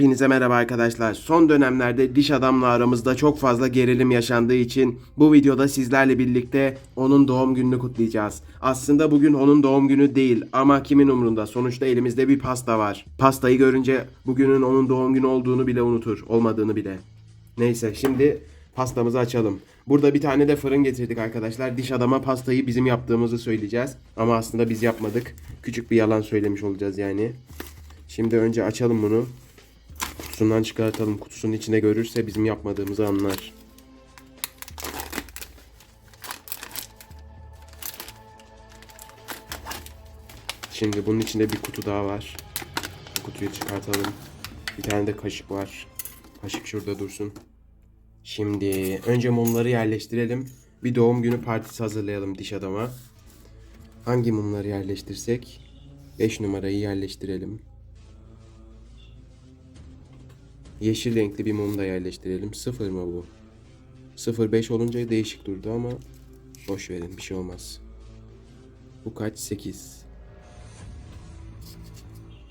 Hepinize merhaba arkadaşlar. Son dönemlerde diş adamla aramızda çok fazla gerilim yaşandığı için bu videoda sizlerle birlikte onun doğum gününü kutlayacağız. Aslında bugün onun doğum günü değil ama kimin umrunda? Sonuçta elimizde bir pasta var. Pastayı görünce bugünün onun doğum günü olduğunu bile unutur, olmadığını bile. Neyse şimdi pastamızı açalım. Burada bir tane de fırın getirdik arkadaşlar. Diş adama pastayı bizim yaptığımızı söyleyeceğiz. Ama aslında biz yapmadık. Küçük bir yalan söylemiş olacağız yani. Şimdi önce açalım bunu. Kutusundan çıkartalım. Kutusunun içine görürse bizim yapmadığımızı anlar. Şimdi bunun içinde bir kutu daha var. Bu kutuyu çıkartalım. Bir tane de kaşık var. Kaşık şurada dursun. Şimdi önce mumları yerleştirelim. Bir doğum günü partisi hazırlayalım diş adama. Hangi mumları yerleştirsek? 5 numarayı yerleştirelim. Yeşil renkli bir mum da yerleştirelim. Sıfır mı bu? 05 olunca değişik durdu ama boş verin bir şey olmaz. Bu kaç? 8.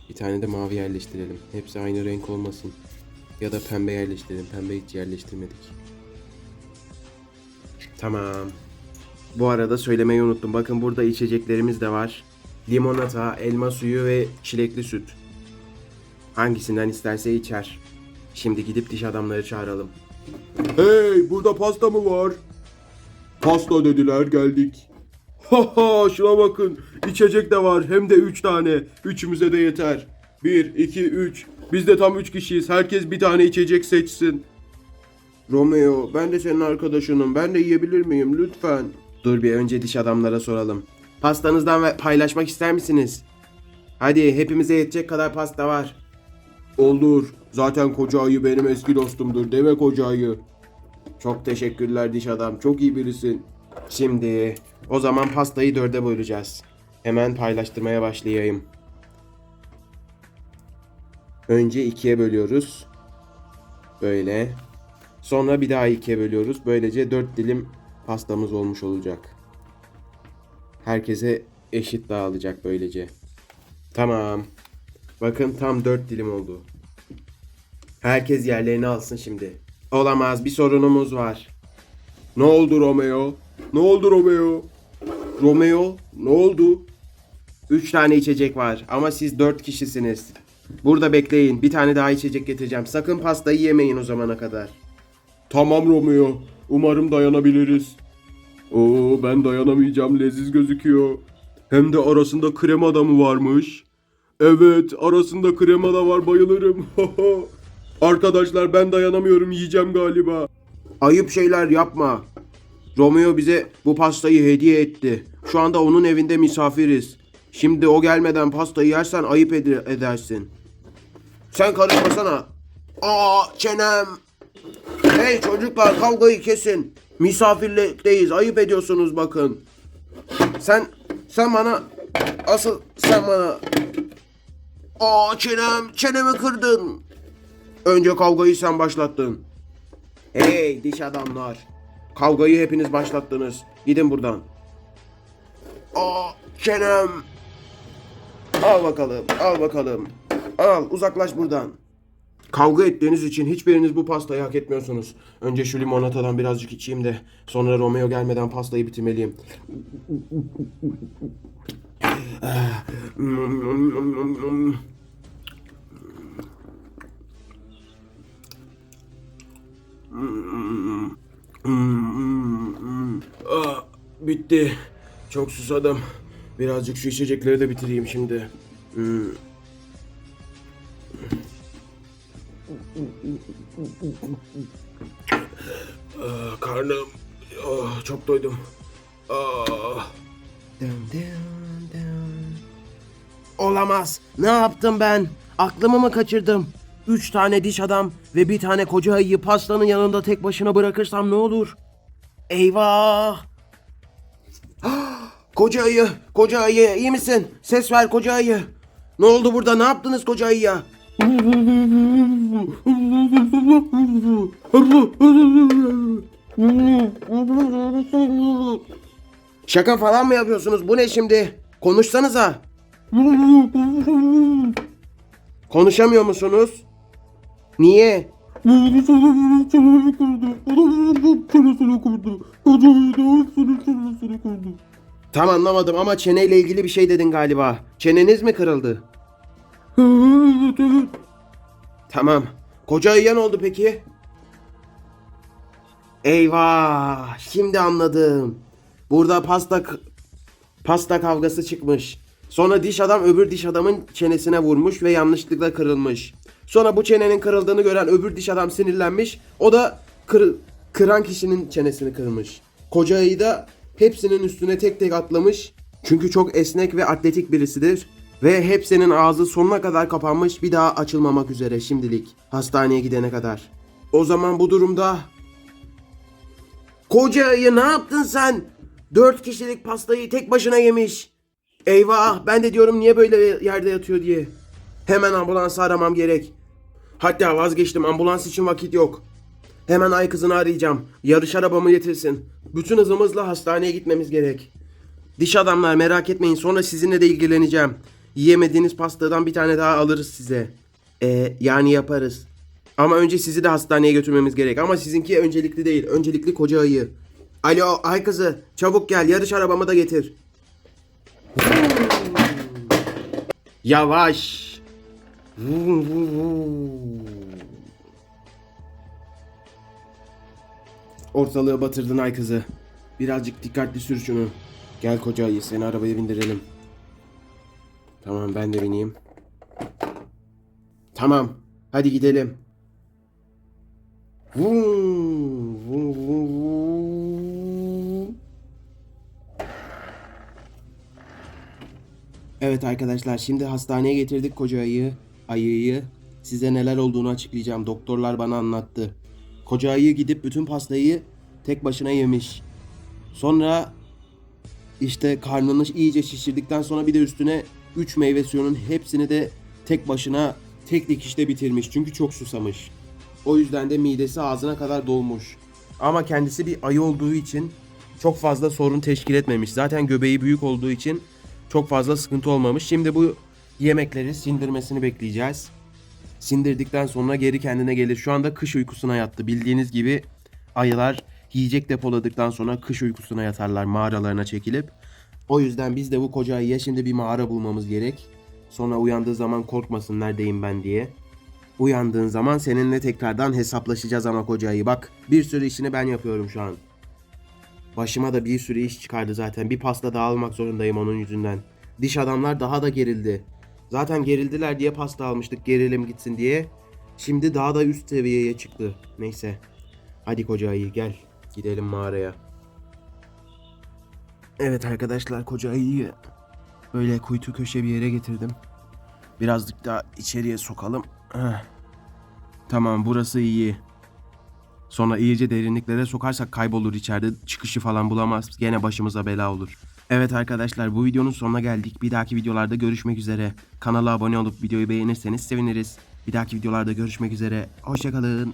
Bir tane de mavi yerleştirelim. Hepsi aynı renk olmasın. Ya da pembe yerleştirelim. Pembe hiç yerleştirmedik. Tamam. Bu arada söylemeyi unuttum. Bakın burada içeceklerimiz de var. Limonata, elma suyu ve çilekli süt. Hangisinden isterse içer. Şimdi gidip diş adamları çağıralım. Hey burada pasta mı var? Pasta dediler geldik. Ha ha şuna bakın. İçecek de var hem de 3 tane. Üçümüze de yeter. 1, 2, 3. Biz de tam 3 kişiyiz. Herkes bir tane içecek seçsin. Romeo ben de senin arkadaşınım. Ben de yiyebilir miyim lütfen? Dur bir önce diş adamlara soralım. Pastanızdan ve- paylaşmak ister misiniz? Hadi hepimize yetecek kadar pasta var. Olur. Zaten koca ayı benim eski dostumdur. Deme koca ayı. Çok teşekkürler diş adam. Çok iyi birisin. Şimdi o zaman pastayı dörde böleceğiz. Hemen paylaştırmaya başlayayım. Önce ikiye bölüyoruz. Böyle. Sonra bir daha ikiye bölüyoruz. Böylece dört dilim pastamız olmuş olacak. Herkese eşit dağılacak böylece. Tamam. Bakın tam dört dilim oldu. Herkes yerlerini alsın şimdi. Olamaz bir sorunumuz var. Ne oldu Romeo? Ne oldu Romeo? Romeo ne oldu? Üç tane içecek var ama siz dört kişisiniz. Burada bekleyin. Bir tane daha içecek getireceğim. Sakın pastayı yemeyin o zamana kadar. Tamam Romeo. Umarım dayanabiliriz. Oo ben dayanamayacağım. Leziz gözüküyor. Hem de arasında krema da mı varmış? Evet arasında krema da var bayılırım. Arkadaşlar ben dayanamıyorum yiyeceğim galiba. Ayıp şeyler yapma. Romeo bize bu pastayı hediye etti. Şu anda onun evinde misafiriz. Şimdi o gelmeden pastayı yersen ayıp ed- edersin. Sen karışmasana. Aa çenem. Hey çocuklar kavgayı kesin. Misafirlikteyiz. Ayıp ediyorsunuz bakın. Sen sen bana asıl sen bana Aa çenem çenemi kırdın. Önce kavgayı sen başlattın. Hey diş adamlar. Kavgayı hepiniz başlattınız. Gidin buradan. Aa çenem. Al bakalım al bakalım. Al uzaklaş buradan. Kavga ettiğiniz için hiçbiriniz bu pastayı hak etmiyorsunuz. Önce şu limonatadan birazcık içeyim de sonra Romeo gelmeden pastayı bitirmeliyim. Aa, bitti. Çok susadım. Birazcık şu içecekleri de bitireyim şimdi. Aa, karnım. Oh, çok doydum. Aa. Olamaz. Ne yaptım ben? Aklımı mı kaçırdım? Üç tane diş adam ve bir tane koca ayıyı pastanın yanında tek başına bırakırsam ne olur? Eyvah! koca ayı, koca ayı iyi misin? Ses ver koca ayı. Ne oldu burada? Ne yaptınız koca ayıya? Şaka falan mı yapıyorsunuz? Bu ne şimdi? Konuşsanıza. Konuşamıyor musunuz? Niye? Tam anlamadım ama çeneyle ilgili bir şey dedin galiba. Çeneniz mi kırıldı? Tamam. Koca ayıya oldu peki? Eyvah! Şimdi anladım. Burada pasta pasta kavgası çıkmış. Sonra diş adam öbür diş adamın çenesine vurmuş ve yanlışlıkla kırılmış. Sonra bu çenenin kırıldığını gören öbür diş adam sinirlenmiş. O da kır- kıran kişinin çenesini kırmış. Koca ayı da hepsinin üstüne tek tek atlamış. Çünkü çok esnek ve atletik birisidir. Ve hepsinin ağzı sonuna kadar kapanmış bir daha açılmamak üzere şimdilik. Hastaneye gidene kadar. O zaman bu durumda Koca ayı ne yaptın sen? Dört kişilik pastayı tek başına yemiş. Eyvah ben de diyorum niye böyle yerde yatıyor diye. Hemen ambulans aramam gerek. Hatta vazgeçtim ambulans için vakit yok. Hemen ay kızını arayacağım. Yarış arabamı getirsin. Bütün hızımızla hastaneye gitmemiz gerek. Diş adamlar merak etmeyin sonra sizinle de ilgileneceğim. Yiyemediğiniz pastadan bir tane daha alırız size. Ee, yani yaparız. Ama önce sizi de hastaneye götürmemiz gerek. Ama sizinki öncelikli değil. Öncelikli koca ayı. Alo ay kızı çabuk gel yarış arabamı da getir. Yavaş. Ortalığı batırdın ay kızı. Birazcık dikkatli sür şunu. Gel koca ayı seni arabaya bindirelim. Tamam ben de bineyim. Tamam. Hadi gidelim. Vuu, vuu, vuu, vuu. Evet arkadaşlar şimdi hastaneye getirdik koca ayıyı. Ayıyı. Size neler olduğunu açıklayacağım. Doktorlar bana anlattı. Koca ayı gidip bütün pastayı tek başına yemiş. Sonra işte karnını iyice şişirdikten sonra bir de üstüne 3 meyve suyunun hepsini de tek başına tek dikişte bitirmiş. Çünkü çok susamış. O yüzden de midesi ağzına kadar dolmuş. Ama kendisi bir ayı olduğu için çok fazla sorun teşkil etmemiş. Zaten göbeği büyük olduğu için çok fazla sıkıntı olmamış. Şimdi bu yemekleri sindirmesini bekleyeceğiz. Sindirdikten sonra geri kendine gelir. Şu anda kış uykusuna yattı. Bildiğiniz gibi ayılar yiyecek depoladıktan sonra kış uykusuna yatarlar mağaralarına çekilip. O yüzden biz de bu koca ayıya şimdi bir mağara bulmamız gerek. Sonra uyandığı zaman korkmasın neredeyim ben diye. Uyandığın zaman seninle tekrardan hesaplaşacağız ama koca ayı. Bak bir sürü işini ben yapıyorum şu an. Başıma da bir sürü iş çıkardı zaten. Bir pasta daha almak zorundayım onun yüzünden. Diş adamlar daha da gerildi. Zaten gerildiler diye pasta almıştık gerilim gitsin diye. Şimdi daha da üst seviyeye çıktı. Neyse. Hadi koca ayı gel. Gidelim mağaraya. Evet arkadaşlar koca ayıyı böyle kuytu köşe bir yere getirdim. Birazcık daha içeriye sokalım. Heh. Tamam burası iyi. Sonra iyice derinliklere sokarsak kaybolur içeride. Çıkışı falan bulamaz. Gene başımıza bela olur. Evet arkadaşlar bu videonun sonuna geldik. Bir dahaki videolarda görüşmek üzere. Kanala abone olup videoyu beğenirseniz seviniriz. Bir dahaki videolarda görüşmek üzere. Hoşçakalın.